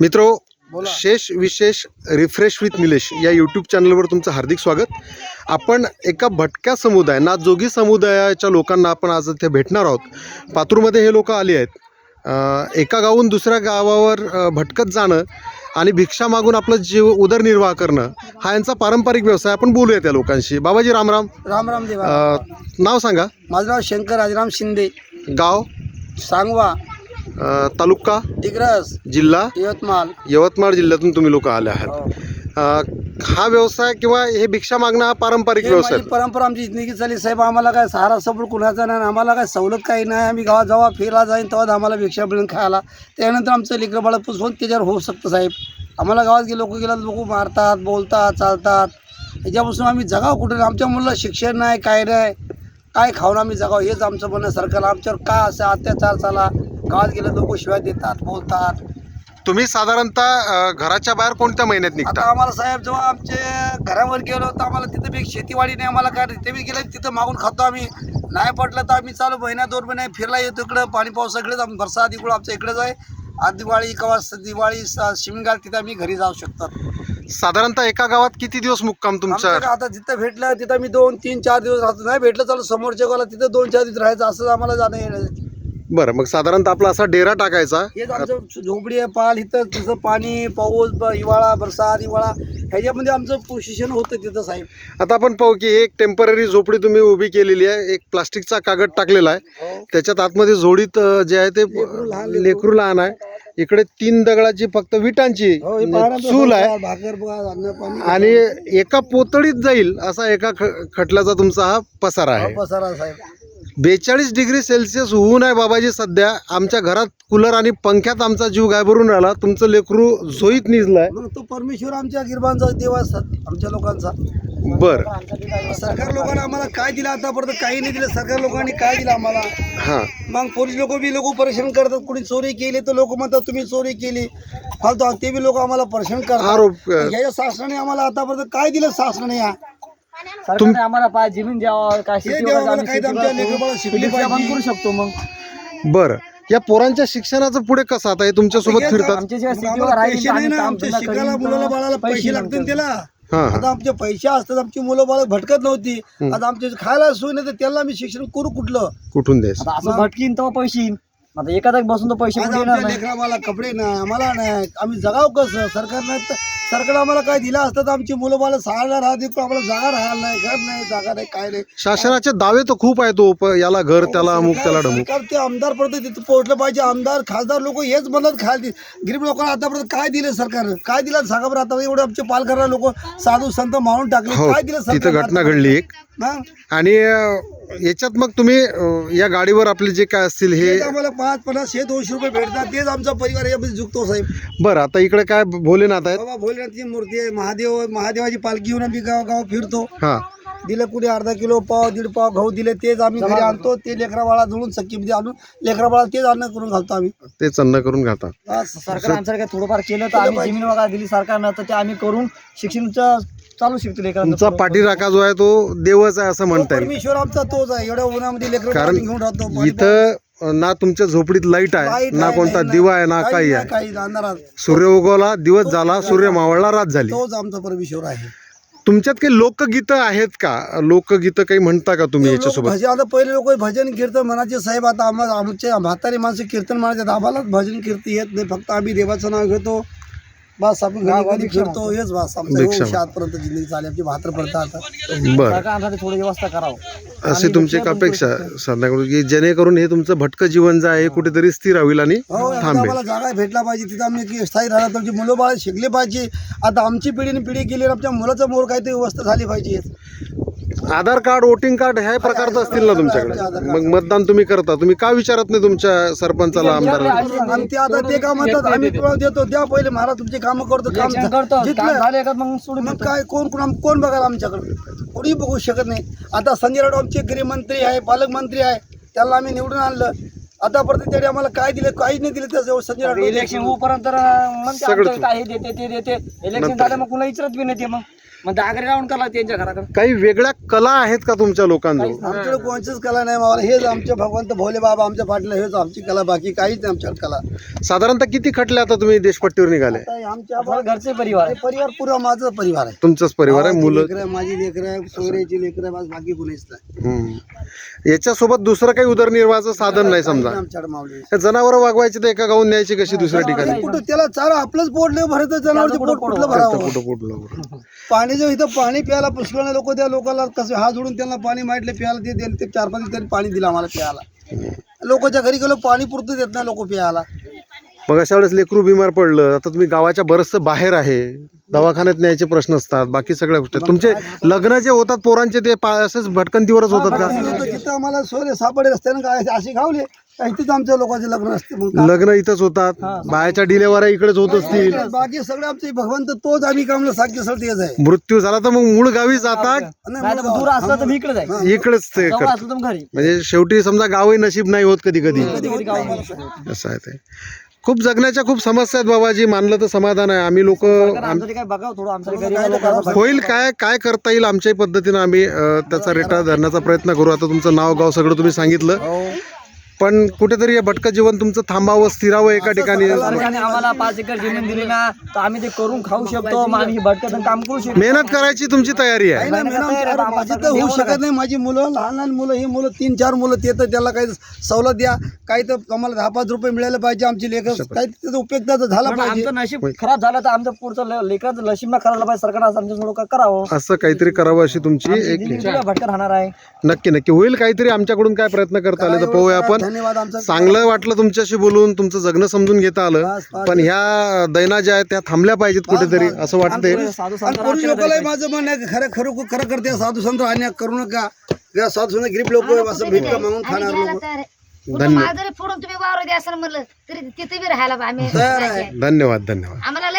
मित्रो. शेष विशेष रिफ्रेश विथ निलेश या यूट्यूब चॅनलवर तुमचं हार्दिक स्वागत. आपण एका भटक्या समुदाय ना जोगी समुदायाच्या लोकांना आपण आज इथे भेटणार आहोत. पातूरमध्ये हे लोक आले आहेत. एका गावाहून दुसऱ्या गावावर भटकत जाणं आणि भिक्षा मागून आपलं जीव उदरनिर्वाह करणं हा यांचा पारंपरिक व्यवसाय. आपण बोलूया त्या लोकांशी. बाबाजी रामराम राम राम देवा. अं, नाव सांगा. माझं नाव शंकर राजराम शिंदे. गाव? सांगवा. अं, तालुका? दिग्रस जिल्हा? यवतमाळ. यवतमाळ जिल्ह्यातून तुम्ही लोक आले आहात. हो. अ, हा व्यवसाय किंवा हे भिक्षा मागणं हा पारंपरिक हे व्यवसाय? माझी परंपरा आमची जिंदगी चालली. साहेब आम्हाला काय सहारा सपोर्ट कुणाचा नाही आम्हाला काय सवलत काही नाही. आम्ही गावात जेव्हा फिरला जाईन तेव्हा आम्हाला भिक्षा मिळून खायला. त्यानंतर आमचं लेकरं बाळा पुसवून त्याच्यावर होऊ शकतं साहेब. आम्हाला गावात गेलो लोक गेला लोक मारतात बोलतात चालतात. त्याच्यापासून आम्ही जगाव कुठे? आमच्या मुलाला शिक्षण नाही काय नाही. काय खाऊन आम्ही जगाव? हेच आमचं म्हणणं सरकारला आमच्यावर का असं अत्याचार चाला गावात गेले लोक शिवाय देतात बोलतात. तुम्ही साधारणतः अ, घराच्या बाहेर कोणत्या महिन्यात आता निघता? आम्हाला साहेब जेव्हा आमचे घरावर गेलो तर आम्हाला तिथं बी शेतीवाडी नाही आम्हाला काय तिथे बी गेलं तिथं मागून खातो आम्ही. नाही पटलं तर आम्ही चालू महिना दोन महिने फिरला येतो इकडं पाणी पाऊस सगळेच आम्ही बरसात इकडं आमच्या इकडेच आहे. आज दिवाळी कवा स- दिवाळी स- शिमगाल तिथं आम्ही घरी जाऊ शकतो साधारणतः एका गावात किती दिवस मुक्काम आमच्या आता जिथं भेटलं तिथं मी दोन तीन चार दिवस राहतो. नाही भेटलं चालू समोरच्या गावाला तिथं दोन चार दिवस राहायचं असं आम्हाला जाणं येणं बरं मग साधारणतः आपला असा डेरा टाकायचा. आमचं झोपडी आहे पाल इथं तिथं पाणी पाऊस ब- हिवाळा बरसात हिवाळा ह्याच्यामध्ये आमचं पोषण होतं तिथं साहेब. आता आपण पाहू की एक टेंपररी झोपडी तुम्ही उभी केलेली आहे. एक प्लास्टिकचा कागद टाकलेला आहे. हो. त्याच्यात आतमध्ये जोडीत अ, जे आहे ते लेकरू लहान लेकरू. लेकरू लहान आहे. इकडे तीन दगडाची फक्त विटांची हो, हे पाहा ना, चूल आहे. भाकर बघा, अन्न पाणी. आणि एका पोतळीत जाईल असा एका ख- खटल्याचा तुमचा हा पसारा हा आहे. पसारा साहेब. बेचाळीस डिग्री सेल्सिअस ऊन आहे बाबाजी सध्या. आमच्या घरात कूलर आणि पंख्यात आमचा जीव गायभरून राहिला. तुमचं लेकरू झोईत निजलाय. तो परमेश्वर आमच्या गिरबांचा देव असतात आमच्या लोकांचा. बर. सरकार लोकांना आम्हाला काय दिलं आतापर्यंत? काही नाही दिलं. सरकार लोकांनी काय दिलं आम्हाला? हा. मग पोलीस लोक बी लोक परेशान करतात. कोणी चोरी केली तर लोक म्हणतात तुम्ही चोरी केली. फालतू ते बी लोक आम्हाला परेशान करतात. आरोप याच्या शासनाने आम्हाला आतापर्यंत काय दिलं शासनाने या? सरकारने आम्हाला पाय जमीन द्यावं काय शेती देवा वगैरे मला आम्ही काही तर शेती आमच्या करू. लेकरबाळं शिकली पोलीस सेवा पण पाहिजे. करू शकतो मग. बर. या पोरांच्या शिक्षणाचं पुढे कसं आता हे तुमच्यासोबत हे फिरतात? आमच्या ज्या मग शेतीवर आम्हाला राहील पैसे तर नाही आम्ही ना काम आमच्या धंदा शिकायला करीन, मुलाला तर बाळाला पैसे लागतील. त्याला. हा हा. आता आमचे पैसे असतात आमची मुलं बाळ भटकत नव्हती. आता आमचे खायला सोय नाही तर त्याला आम्ही शिक्षण करू कुठलं? कुठून द्यायचं? आता असं भटकीन तेव्हा पैसे येईन. आता एका जागी बसून तर पैसे आज कुठे येणार आमच्या नाही. लेकरा मला कपडे नाही आम्हाला नाही. आम्ही जगाव कसं? सरकारनं तर सरकार आम्हाला काय दिलं असतं तर आमची मुलं बाळ सहाला राहत इकडं आम्हाला जागा राहायला नाही घर नाही जागा नाही काय नाही. शासनाचे दावे तर खूप आहेत हो, प- याला घर त्याला अमुक त्याला डमुक. सरकार ते आमदार पर्यंत तिथं पोहोचलं पाहिजे. आमदार खासदार लोक हेच म्हणत खायला गरीब लोकांना आतापर्यंत काय दिलं सरकारनं? काय दिलं? सांगा बरं आता एवढे आमचे पालघरला लोक साधू संत मारून टाकले. हो काय दिलं तिथं सरकार घटना घडली एक. आणि अ, याच्यात मग तुम्ही अ, या गाडीवर आपले जे काय असतील हे आम्हाला पाच पन्नास हे दोनशे रुपये भेटतात. तेच आमचा परिवार यामध्ये झुकतो साहेब. बरं आता इकडे काय भोलेनाथ आहेत? बाबा भोलेनाथची मूर्ती आहे. महादेव महादेवाची पालखी घेऊन आम्ही गाव गाव फिरतो. हा. दिलं कुणी अर्धा किलो पाव दीड पाव गहू दिले तेच आम्ही घरी आणतो. ते लेकरा बाळा जुळून सखीमध्ये आणून लेकरा बाळा तेच अन्न करून घालतो आम्ही. तेच अन्न करून बस. सरकार आमच्याकडे काय थोडंफार केलं तर आम्ही जमीन वगैरे दिली सरकारनं तर ते आम्ही करून शिक्षणाचं चालू शकतो लेकरांचं तुमचा पाठीराखा जो आहे तो देवच आहे असं म्हणता येईल परमेश्वर आमचा तोच आहे. एवढ्या उन्हामध्ये लेकरं कारण घेऊन राहतो पाणी इथं अ, ना तुमच्या झोपडीत लाइट आहे ना आहे, कोणता नाही, दिवा आहे ना काही आहे. काही सूर्य उगवला दिवस झाला सूर्य मावळला रात झाली. तोच आमचा परमेश्वर आहे. तुमच्यात काही लोकगीतं आहेत का? लोकगीतं काही म्हणता का तुम्ही याच्यासोबत? भजन आता पहिले लोक भजन कीर्तन म्हणायचे साहेब आता आम्हाला आमचे म्हातारी माणसं कीर्तन म्हणायचे आम्हालाच भजन कीर्ती येत नाही. फक्त आम्ही देवाचं नाव घेतो. बस आपण घरी घरी फिरतो हेच बस आमचं भिक्षा आजपर्यंत जिंदगी चालली आमची म्हातारपर्यंत आता बर. आमच्यासाठी थोडी व्यवस्था करावं. असे तुमची एक अपेक्षा साधारण की जेणेकरून हे तुमचं भटकं जीवन जे आहे हे. कुठेतरी स्थिर होईल आणि हो थांबेल. आम्हाला जागा भेटला पाहिजे. तिथं आम्ही की स्थायी राहणार तुमची मुलं बाळ शिकले पाहिजे. आता आमची पिढीने पिढी गेली आमच्या मुलाचं मोर काहीतरी व्यवस्था झाली पाहिजे. आधार कार्ड वोटिंग कार्ड ह्या प्रकारचं असतील ना तुमच्याकडे? मग मतदान तुम्ही करता. तुम्ही का विचारत नाही तुमच्या सरपंचाला आमदाराला? आणि ते आता ते काय म्हणतात आम्ही पुरावा देतो. द्या पहिले महाराज तुमचे काम करतो काम करतो काम जिथलं झाले का मग सोडून मग. काय कोण कोण कोण बघायला आमच्याकडे? कोणी बघू शकत नाही. आता संजय राऊत आमचे गृहमंत्री आहे पालकमंत्री आहे त्याला आम्ही निवडून आणलं. आतापर्यंत त्याने आम्हाला काय दिलं काहीच नाही दिलं त्याचं संजय राऊत इलेक्शन होऊपर्यंत आमच्याकडे काय हे देते ते देते. इलेक्शन झालं मग कुणा विचारत बी नाही ते मग. मग दागरे राहून कला त्यांच्या घराकडे. काही वेगळ्या कला आहेत का तुमच्या लोकांजवळ? आमच्याकडे कोणचीच कला नाही मावाला हेच आमचे भगवंत भोले बाबा आमच्या पाटला हेच आमची कला. बाकी काहीच नाही आमच्याकडे कला. साधारणतः किती खटले आता तुम्ही देशपट्टीवर निघाले? आता हे आमच्या घरचे परिवार. हे परिवार पुरा माझा परिवार आहे. तुमचाच परिवार आहे मुलं. लेकरं, माझी लेकरं आहे सोयऱ्याची लेकरं आहे, बस बाकी कुणीच नाही. हम्म. याच्यासोबत दुसरं काही उदरनिर्वाहाचं साधन नाही समजा? आमच्याकडे जनावर वागवायची तर एका गावून न्यायची कशी दुसऱ्या ठिकाणी? कुठं त्याला चारा आपलंच पोट नाही भरत जनावरचे पोट कुठलं भरावं? कुठं कुठलं पाणी जर इथं पाणी प्यायला पुष्कळ लोक त्या लोकांना कसं हात जोडून त्यांना पाणी माहितले प्यायला ते दिले ते चार पाच त्यांनी पाणी दिलं आम्हाला प्यायला. लोकांच्या घरी गेलो पाणी पुरतं देत नाही लोक प्यायला. मग अशा वेळेस लेकरू बिमार पडलं आता तुम्ही गावाच्या बरचसं बाहेर आहे दवाखान्यात न्यायचे प्रश्न असतात बाकी सगळ्या गोष्टी तुमचे लग्न जे होतात पोरांचे ते पा- असेच भटकंतीवरच होतात का? तिथं आम्हाला सोयरे सापडे रस्त्यानं काय अशी खावले तिथं आमच्या लोकांचे लग्न असते मग? लग्न इथंच होतात. बायाच्या डिलेवऱ्या इकडेच होत असतील. बाकी सगळे आमचे भगवंत तोच आम्ही कामलं सारखे सर तेच आहे. मृत्यू झाला तर मग मूळ गावी जातात. दूर असलं तर मी इकडे जाईल इकडेच ते करतात. म्हणजे शेवटी समजा गावही नशीब नाही होत कधी कधी. असं आहे ते. खूप जगण्याच्या खूप समस्या आहेत बाबाजी. मानलं तर समाधान आहे. आम्ही लोक होईल काय काय करता येईल आमच्याही पद्धतीनं आम्ही त्याचा रेटा धरण्याचा प्रयत्न करू. आता तुमचं नाव गाव सगळं तुम्ही सांगितलं. पण कुठेतरी हे भटकं जीवन तुमचं थांबावं स्थिरावं एका ठिकाणी. सरकारने आम्हाला पाच एकर जमीन दिली ना तर आम्ही ते करून खाऊ शकतो मग आम्ही भटकत काम करू शकतो. मेहनत करायची तुमची तयारी आहे. नाही, नाही, मॅडम, अरे माझी तर होऊ शकत नाही माझी मुलं लहान लहान मुलं ही मुलं तीन चार मुलं ते तर त्याला काही सवलत द्या काही तर आम्हाला दहा पाच रुपये मिळायला पाहिजे आमची लेकर काही त्याचा उपयोग त्याचा झाला पण पाहिजे. आमचं नशीब खराब झालं तर आमचं पुढचं लेकराचं नशीब ना करायला पाहिजे सरकार असं आमच्या करावं. असं काहीतरी करावं अशी तुमची एक भटकत राहणार आहे? नक्की नक्की. होईल काहीतरी आमच्याकडून काय प्रयत्न करता आले तर पाहूया आपण. धन्यवाद आमचा. चांगलं वाटलं तुमच्याशी बोलून तुमचं जगणं समजून घेता आलं. पण ह्या दैना ज्या आहेत त्या थांबल्या पाहिजेत कुठेतरी असं वाटतंय. आणि लोकांना माझं म्हणणं आहे की खरं खरं खरं करते साधू संत अन्याय करू नका. साधू संत गरीब लोक असं भिटका मागून खाणार लोक. धन्यवाद. फोडून तुम्ही वावर द्या असं म्हणलं तरी तिथे बी राहायला धन्यवाद धन्यवाद. आम्हाला